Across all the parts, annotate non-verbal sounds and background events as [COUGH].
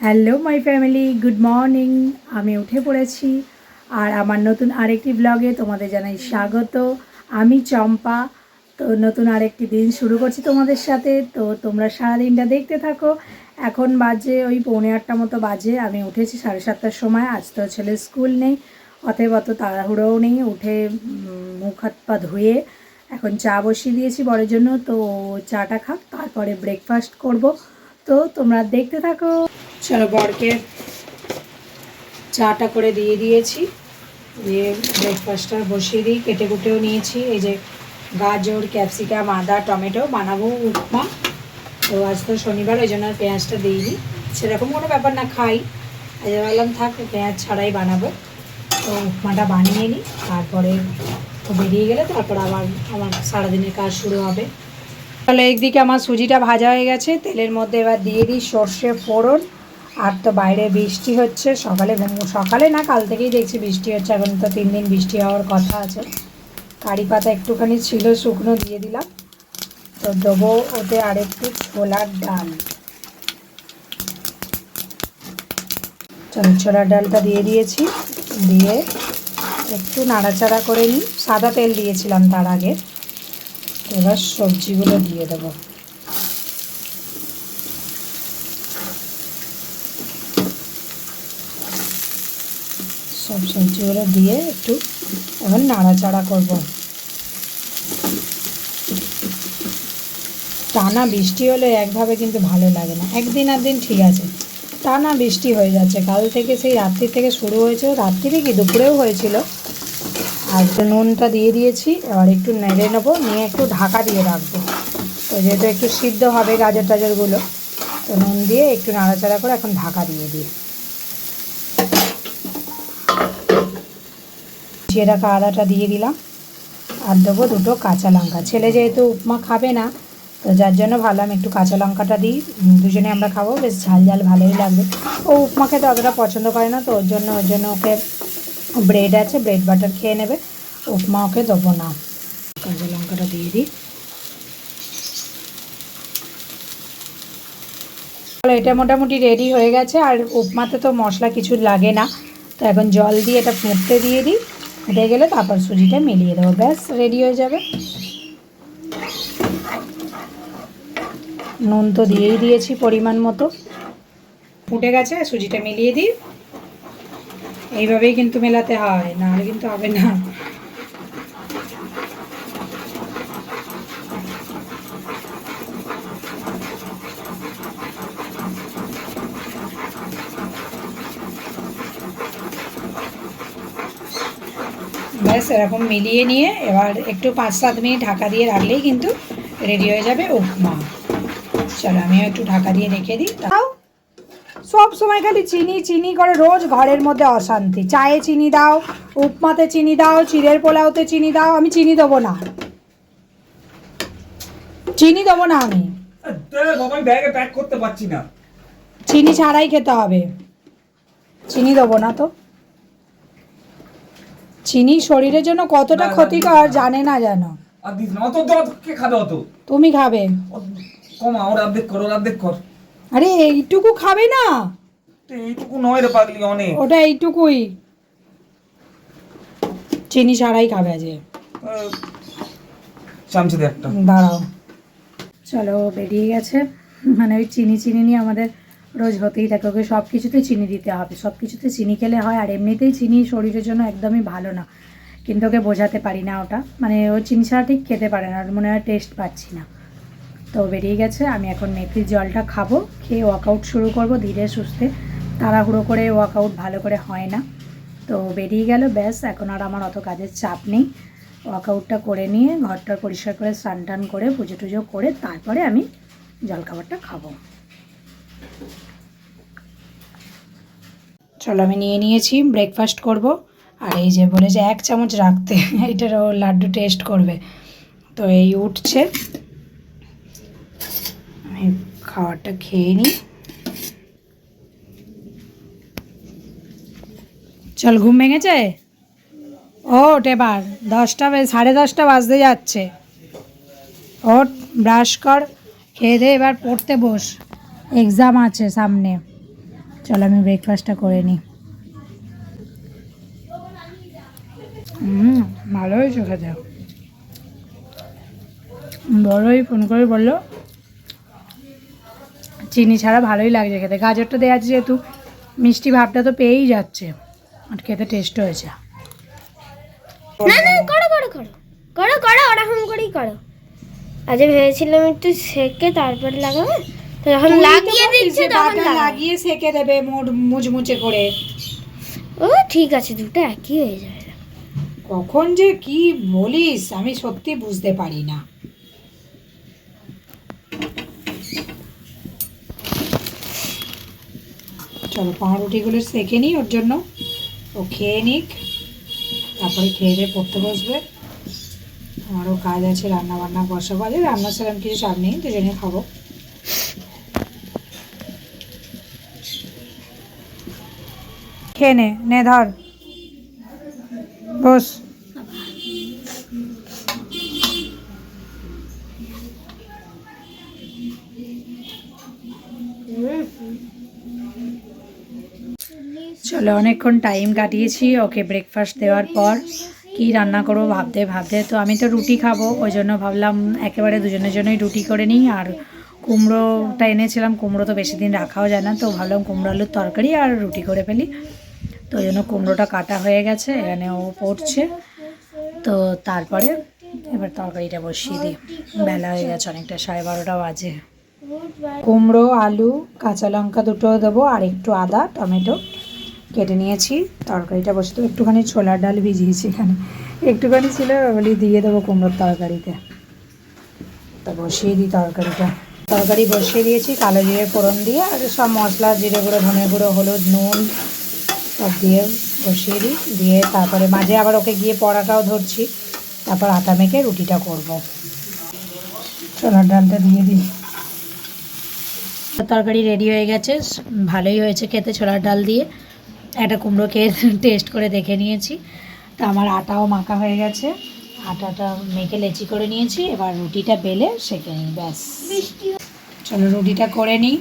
Hello my family good morning আমি উঠে পড়েছি। আর আমার নতুন আরেকটি ব্লগে তোমাদের জানাই স্বাগত। আমি চম্পা। তো নতুন আরেকটি দিন শুরু করছি তোমাদের সাথে। তো তোমরা সারাদিনটা দেখতে থাকো। এখন বাজে ওই পৌনে আটটা মতো বাজে। আমি উঠেছি সাড়ে সাতটার সময়। আজ তো ছেলের স্কুল নেই। অতএব অত তাড়াহুড়োও নেই। উঠে মুখ হাত পা ধুয়ে এখন চা বসিয়ে দিয়েছি বড়ের জন্য। তো চাটা খাক, তারপরে ব্রেকফাস্ট করব। তো তোমরা দেখতে থাকো। চলো বরকে চাটা করে দিয়ে দিয়েছি। দিয়ে ব্রেকফাস্টটা বসিয়ে দিই কেটে কুটেও নিয়েছি। এই যে গাজর, ক্যাপসিকাম, আদা, টমেটো বানাবো উপমা। তো আজ তো শনিবার, ওই জন্য পেঁয়াজটা দিইনি। সেরকম কোনো ব্যাপার না, খাই। আজ ভাবলাম, থাক, পেঁয়াজ ছাড়াই বানাবো। তো উপমাটা বানিয়ে নিই, তারপরে বেরিয়ে গেলে তারপর আবার আমার সারাদিনের কাজ শুরু হবে। তাহলে একদিকে আমার সুজিটা ভাজা হয়ে গেছে, তেলের মধ্যে এবার দিয়ে দিই সর্ষে ফোড়ন। আর তো বাইরে বৃষ্টি হচ্ছে, সকালে সকালে না, কাল থেকেই দেখছি বৃষ্টি হচ্ছে, এখন তো তিন দিন বৃষ্টি হওয়ার কথা আছে। কারি পাতা একটুখানি ছিল, শুকনো দিয়ে দিলাম। তো দেবো ওতে আর একটু ছোলার ডাল। ছোলার ডালটা দিয়ে দিয়েছি। দিয়ে একটু নাড়াচাড়া করে নিই। সাদা তেল দিয়েছিলাম তার আগে। এবার সবজিগুলো দিয়ে দেবো সব সবজিগুলো দিয়ে একটু এখন নাড়াচাড়া করব। টানা বৃষ্টি হলে একভাবে কিন্তু ভালো লাগে না। একদিন আর দিন ঠিক আছে। টানা বৃষ্টি হয়ে যাচ্ছে। কাল থেকে সেই রাত্রি থেকে শুরু হয়েছে রাত্রিরে কি? দুপুরেও হয়েছিল। আর নুনটা দিয়ে দিয়েছি। এবার একটু নেড়ে নেব। নিয়ে একটু ঢাকা দিয়ে রাখব। তো যেহেতু একটু সিদ্ধ হবে গাজর টাজরগুলো তো নুন দিয়ে একটু নাড়াচাড়া করে এখন ঢাকা দিয়ে দিই। ভিজিয়ে রাখা আদাটা দিয়ে দিলাম। আর দেবো দুটো কাঁচা লঙ্কা। ছেলে যেহেতু উপমা খাবে না, তো যার জন্য ভাবলাম একটু কাঁচা লঙ্কাটা দিই। দুজনে আমরা খাব, বেশ ঝাল ঝাল ভালোই লাগবে। ও উপমা খেতে অতটা পছন্দ করে না, তো ওর জন্য ওর জন্য ওকে ব্রেড আছে ব্রেড বাটার খেয়ে নেবে। উপমা ওকে দেবো না। কাঁচা লঙ্কাটা দিয়ে দিই। এটা মোটামুটি রেডি হয়ে গেছে, আর উপমাতে তো মশলা কিছু লাগে না। তো এখন জল দিয়ে এটা ফুটতে দিয়ে দিই। ফুটে গেলে তারপর সুজিটা মিলিয়ে দেবো। ব্যাস রেডি হয়ে যাবে। নুন তো দিয়েই দিয়েছি পরিমাণ মতো। ফুটে গেছে, সুজিটা মিলিয়ে দিই। এইভাবেই কিন্তু মেলাতে হয় নাহলে কিন্তু হবে না। ব্যাস এরকম মিলিয়ে নিয়ে এবার একটু পাঁচ সাত মিনিট ঢাকা দিয়ে রাখলেই কিন্তু রেডি হয়ে যাবে উপমা। চলো আমিও একটু ঢাকা দিয়ে রেখে দিই। তাও সব সময় খালি চিনি চিনি করে রোজ ঘরের মধ্যে অশান্তি। চায়ে চিনি দাও উপমাতে চিনি দাও চিড়ের পোলাওতে চিনি দাও আমি চিনি দেবো না। চিনি দেবো না আমি। ব্যাগে প্যাক করতে পারছি না। চিনি ছাড়াই খেতে হবে। চিনি দেবো না তো। চিনি শরীরের জন্য কতটা ক্ষতিকর জানে না জানো আর দিস না অত কে খাবে অত? তুমি খাবে। কমা ওর অর্ধেক কর ওর অর্ধেক কর। আরে এইটুকু খাবে না? এইটুকু নয় রে পাগলি অনেক। ওটা এইটুকুই। চিনি ছাড়াই খাবে আহ, চামচে দে একটা। দাঁড়াও। চলো বেরিয়ে গেছে। মানে ওই চিনি চিনি নিয়ে আমাদের রোজ হতেই থাকে ওকে সব কিছুতে চিনি দিতে হবে। সব কিছুতে চিনি খেলে হয়, আর এমনিতেই চিনি শরীরের জন্য একদমই ভালো না। কিন্তু ওকে বোঝাতে পারি না ওটা। মানে ও চিনি ছাড়া ঠিক খেতে পারে না মনে হয় টেস্ট পাচ্ছি না। তো বেরিয়ে গেছে, আমি এখন মেথির জলটা খাব, খেয়ে ওয়ার্কআউট শুরু করব ধীরে সুস্থে। তাড়াহুড়ো করে ওয়ার্কআউট ভালো করে হয় না। তো বেরিয়ে গেল, ব্যাস, এখন আর আমার অত কাজের চাপ নেই। ওয়ার্কআউটটা করে নিয়ে ঘরটা পরিষ্কার করে স্নান টান করে পুজো টুজো করে তারপরে আমি জলখাবারটা খাব। চলো, আমি নিয়ে নিয়েছি ব্রেকফাস্ট করব। আর এই যে বলেছে এক চামচ রাখতে [LAUGHS] এটার ও লাড্ডু টেস্ট করবে। তো এই উঠছে। আমি খাবারটা খেয়ে নিই। চল, ঘুম ভেঙেছে? ওঠ এবার, দশটা সাড়ে দশটা বাজতে যাচ্ছে। ওঠ ব্রাশ কর, খেয়ে দে, এবার পড়তে বস। এক্সাম আছে সামনে। চলো আমি ব্রেকফাস্টটা করে নিই হুম, ভালো হয়েছে খেতে। বড়ই ফোন করে বলল, চিনি ছাড়া ভালোই লাগছে খেতে। গাজরটা দেওয়া আছে যেহেতু, মিষ্টি ভাবটা তো পেয়েই যাচ্ছে। আর খেতে টেস্ট হয়েছে। করো করো করো। করো করো, ওরকম করেই করো। আজ ভেবেছিলাম একটু সেকে তারপরে লাগাবো। তো যখন লাগিয়ে দিচ্ছে তখন। লাগিয়ে সেকে দেবে মুড়- মুচমুচে করে। ও ঠিক আছে দুটো একই হয়ে যাবে কখন যে কি বলিস আমি সত্যি বুঝতে পারি না। চলো পাউরুটিগুলো সেকে নিই ওর জন্য। ও খেয়ে নিক তারপরে খেয়ে দিয়ে পড়তে বসবে। আমারও কাজ আছে রান্না বান্না বসাবো। আজ রান্না সেরকম কিছু চাপ নেই দুজনে খাব। খেয়ে নে নে ধর। বস। চলো, অনেকক্ষণ টাইম কাটিয়েছি, ওকে ব্রেকফাস্ট দেওয়ার পর কি রান্না করব ভাবতে ভাবতে। তো আমি তো রুটি খাব, ওই জন্য ভাবলাম একেবারে দুজনের জন্যই রুটি করে নিই। আর কুমড়োটা এনেছিলাম, কুমড়ো তো বেশি দিন রাখাও যায় না, তো ভাবলাম কুমড়ো আলুর তরকারি আর রুটি করে ফেলি। তো ওই জন্য কুমড়োটা কাটা হয়ে গেছে, এখানে ও পড়ছে। তো তারপরে এবার তরকারিটা বসিয়ে দিই। বেলা হয়ে গেছে অনেকটা, সাড়ে বারোটা বাজে। কুমড়ো, আলু, কাঁচা লঙ্কা দুটো দেবো আর একটু আদা, টমেটো কেটে নিয়েছি। তরকারিটা বসে দেবো। একটুখানি ছোলার ডাল ভিজিয়েছি এখানে। একটুখানি ছিল, বলি দিয়ে দেবো কুমড়োর তরকারিতে। তা বসিয়ে দিই তরকারিটা। তরকারি বসিয়ে দিয়েছি, কালো জিরে ফোড়ন দিয়ে, আর সব মশলা, জিরে গুঁড়ো, ধনে গুঁড়ো, হলুদ, নুন সব দিয়ে বসিয়ে দিই। দিয়ে তারপরে মাঝে আবার ওকে গিয়ে পড়াটাও ধরছি। তারপর আটা মেখে রুটিটা করব। ছোলার ডালটা দিয়ে দিই। তরকারি রেডি হয়ে গেছে। ভালোই হয়েছে খেতে ছোলার ডাল দিয়ে। একটা কুমড়ো খেয়ে [LAUGHS] টেস্ট করে দেখে নিয়েছি। তো আমার আটাও মাখা হয়ে গেছে। আটাটা মেখে লেচি করে নিয়েছি। এবার রুটিটা বেলে সেঁকে নিই ব্যাস। চলো রুটিটা করে নিই।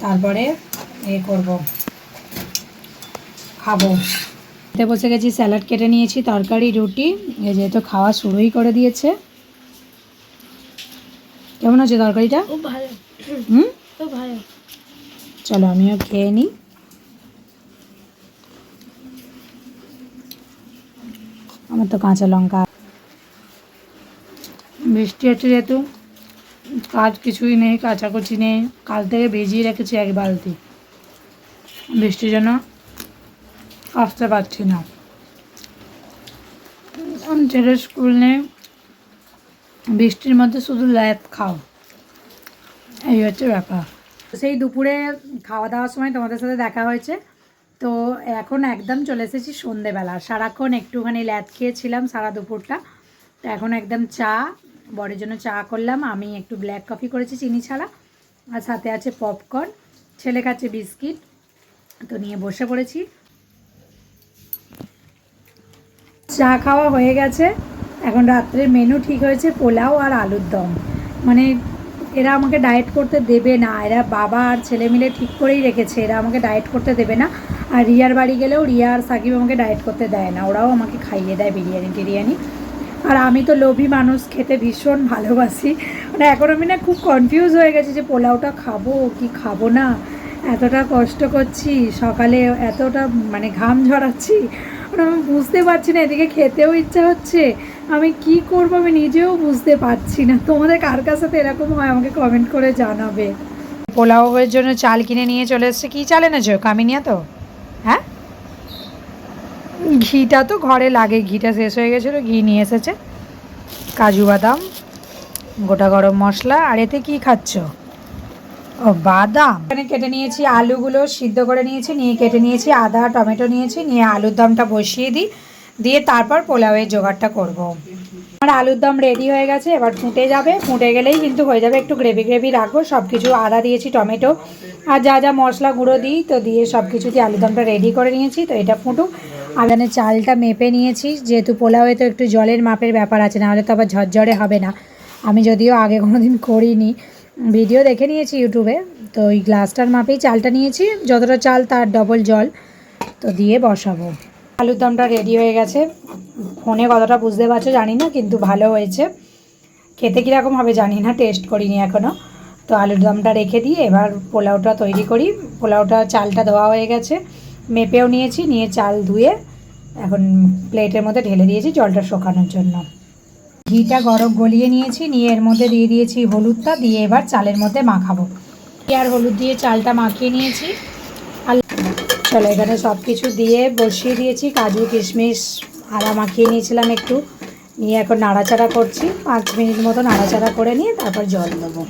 তারপরে এ করব। খাব। খেতে বসে গেছি স্যালাড কেটে নিয়েছি তরকারি রুটি এই যেহেতু খাওয়া শুরুই করে দিয়েছে। কেমন আছে তরকারিটা? হুম? চলো আমিও খেয়ে নিই আমার তো কাঁচা লঙ্কা। বৃষ্টি হচ্ছে যেহেতু কাজ কিছুই নেই কাচাকুচি নেই। কাল থেকে ভিজিয়ে রেখেছি এক বালতি। বৃষ্টির জন্য আসতে পারছি না। ছেলের স্কুল বৃষ্টির মধ্যে শুধু ল্যাদ খাও। এই হচ্ছে ব্যাপার। সেই দুপুরে খাওয়া দাওয়ার সময় তোমাদের সাথে দেখা হয়েছে। তো এখন একদম চলে এসেছি সন্ধেবেলা। সারাক্ষণ একটুখানি ল্যাদ খেয়েছিলাম সারা দুপুরটা। তো এখন একদম চা, বরের জন্য চা করলাম। আমি একটু ব্ল্যাক কফি করেছি চিনি ছাড়া। আর সাথে আছে পপকর্ন ছেলে খাচ্ছে বিস্কিট। তো নিয়ে বসে পড়েছি। চা খাওয়া হয়ে গেছে। এখন রাত্রের মেনু ঠিক হয়েছে, পোলাও আর আলুর দম। মানে এরা আমাকে ডায়েট করতে দেবে না, এরা বাবা আর ছেলে মিলে ঠিক করেই রেখেছে, এরা আমাকে ডায়েট করতে দেবে না। আর রিয়ার বাড়ি গেলেও রিয়া আর সাকিব আমাকে ডায়েট করতে দেয় না, ওরাও আমাকে খাইয়ে দেয় বিরিয়ানি টিরিয়ানি। আর আমি তো লোভী মানুষ, খেতে ভীষণ ভালোবাসি। মানে এখন আমি না খুব কনফিউজ হয়ে গেছি যে পোলাওটা খাব কি খাব না, এতটা কষ্ট করছি, সকালে এতটা মানে ঘাম ঝরাচ্ছি। মানে আমি বুঝতে পারছি না, এদিকে খেতেও ইচ্ছা হচ্ছে। আমি কি করব আমি নিজেও বুঝতে পারছি না। তোমাদের কার কার সাথে এরকম হয় আমাকে কমেন্ট করে জানাবে। পোলাওয়ের জন্য চাল কিনে নিয়ে চলে এসছে। কী চাল এনেছো? কামিনিয়া তো? হ্যাঁ? ঘিটা তো ঘরে লাগে, ঘিটা শেষ হয়ে গেছিল, ঘি নিয়ে এসেছে। কাজু বাদাম, গোটা গরম মশলা। আর এতে কি খাচ্ছ? ও বাদাম। এখানে কেটে নিয়েছি আলুগুলো, সিদ্ধ করে নিয়েছি, নিয়ে কেটে নিয়েছি আদা, টমেটো নিয়েছি, নিয়ে আলুর দমটা বসিয়ে দিই, দিয়ে তারপর পোলাওয়ের জোগাড়টা করব। আমার আলুর দম রেডি হয়ে গেছে, এবার ফুটে যাবে। ফুটে গেলেই কিন্তু হয়ে যাবে, একটু গ্রেভি গ্রেভি রাখব। সব কিছু আদা দিয়েছি, টমেটো। আর যা যা মশলা গুঁড়ো দিই, তো দিয়ে সব কিছু দিয়ে আলুর দমটা রেডি করে নিয়েছি, তো এটা ফুটুক। এখানে চালটা মেপে নিয়েছি, যেহেতু পোলাওয়ে তো একটু জলের মাপের ব্যাপার আছে, নাহলে তো আবার ঝরঝরে হবে না। আমি যদিও আগে কোনো দিন করিনি ভিডিও দেখে নিয়েছি ইউটিউবে। তো ওই গ্লাসটার মাপেই চালটা নিয়েছি। যতটা চাল তার ডবল জল। তো দিয়ে বসাবো। আলুর দমটা রেডি হয়ে গেছে। ফোনে কতটা বুঝতে পারছ জানি না, কিন্তু ভালো হয়েছে। খেতে কীরকম হবে জানি না টেস্ট করিনি এখনও তো আলুর দমটা রেখে দিয়ে এবার পোলাওটা তৈরি করি। পোলাওটা, চালটা দেওয়া হয়ে গেছে। মেপেও নিয়েছি, নিয়ে চাল ধুয়ে এখন প্লেটের মধ্যে ঢেলে দিয়েছি জলটা শোকানোর জন্য। ঘিটা গরম গলিয়ে নিয়েছি নিয়ে এর মধ্যে দিয়ে দিয়েছি হলুদটা দিয়ে এবার চালের মধ্যে মাখাবো। আর হলুদ দিয়ে চালটা মাখিয়ে নিয়েছি। আর চলো এখানে সব কিছু দিয়ে বসিয়ে দিয়েছি কাজু কিশমিশ আদা মাখিয়ে নিয়েছিলাম একটু। নিয়ে এখন নাড়াচাড়া করছি পাঁচ মিনিট মতো নাড়াচাড়া করে নিয়ে তারপর জল দেবো।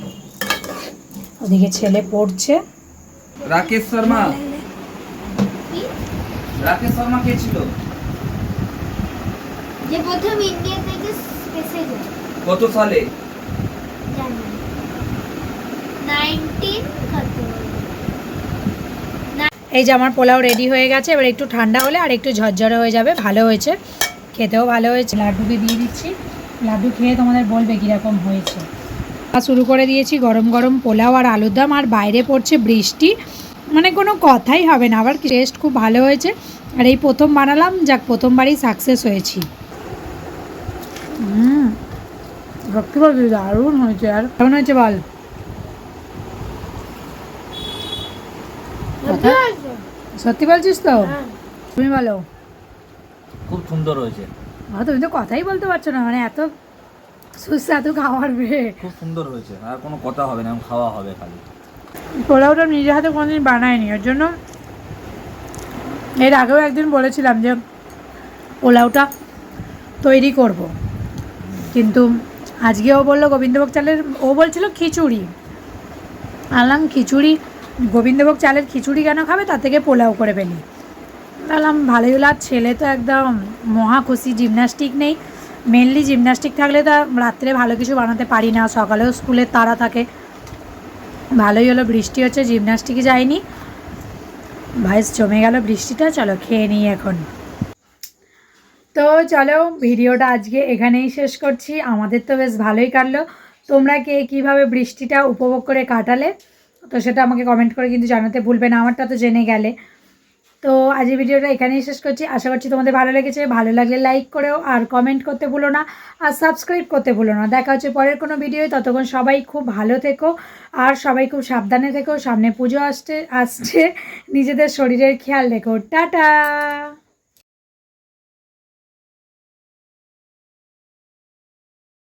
ওদিকে ছেলে পড়ছে। রাকেশ শর্মা? রাকেশ শর্মা কে ছিল? যে প্রথম ইন্ডিয়া থেকে স্পেসে যায় কত সালে? জানি নাইনটিন কত এই যে আমার পোলাও রেডি হয়ে গেছে এবার একটু ঠান্ডা হলে আর একটু ঝরঝরে হয়ে যাবে ভালো হয়েছে। খেতেও ভালো হয়েছে। লাড্ডুকে দিয়ে দিচ্ছি। লাড্ডু খেয়ে তোমাদের বলবে কীরকম হয়েছে। আর শুরু করে দিয়েছি গরম গরম পোলাও আর আলুর দম আর বাইরে পড়ছে বৃষ্টি। মানে কোনো কথাই হবে না আবার টেস্ট খুব ভালো হয়েছে। আর এই প্রথম বানালাম যাক প্রথমবারই সাকসেস হয়েছি। হুম। সত্যি বলছি দারুণ হয়েছে আর কেমন হয়েছে বল? সত্যি বলছিস তো? তুমি বলো। খুব সুন্দর হয়েছে। আহ, তুমি তো কথাই বলতে পারছ না মানে এত সুস্বাদু খাবার পেয়ে খুব সুন্দর হয়েছে আর কোনো কথা হবে না খাওয়া হবে খালি। পোলাওটা নিজে হাতে কোনোদিন বানায়নি ওর জন্য এর আগেও একদিন বলেছিলাম যে পোলাওটা তৈরি করব। কিন্তু আজকে ও বলল গোবিন্দভোগ চালের, ও বলছিল খিচুড়ি। আনলাম খিচুড়ি? গোবিন্দভোগ চালের খিচুড়ি কেন খাবে? তার থেকে পোলাও করে ফেলি। বললাম, ভালোই হলো, আর ছেলে তো একদম মহা খুশি জিমন্যাস্টিক নেই। মেনলি জিমন্যাস্টিক থাকলে তো রাত্রে ভালো কিছু বানাতে পারি না, সকালেও স্কুলের তারা থাকে। ভালোই হলো, বৃষ্টি হচ্ছে জিমন্যাস্টিকে যাইনি। ভাইস জমে গেল বৃষ্টিটা, চলো খেয়ে নিই এখন। তো চলো ভিডিওটা আজকে এখানেই শেষ করছি। আমাদের তো বেশ ভালোই কাটলো। তোমরা কে কীভাবে বৃষ্টিটা উপভোগ করে কাটালে? তো সেটা আমাকে কমেন্ট করে কিন্তু জানাতে ভুলবে না, আমারটা তো জেনে গেলে। তো আজ ভিডিওটা এখানেই শেষ করছি। আশা করছি তোমাদের ভালো লেগেছে। ভালো লাগলে লাইক করেও আর কমেন্ট করতে ভুলো না। আর সাবস্ক্রাইব করতে ভুলো না। দেখা হচ্ছে পরের কোনো ভিডিও ততক্ষণ সবাই খুব ভালো থেকো। আর সবাই খুব সাবধানে থেকো। সামনে পুজো আসছে আসছে। নিজেদের শরীরের খেয়াল রেখো। টাটা!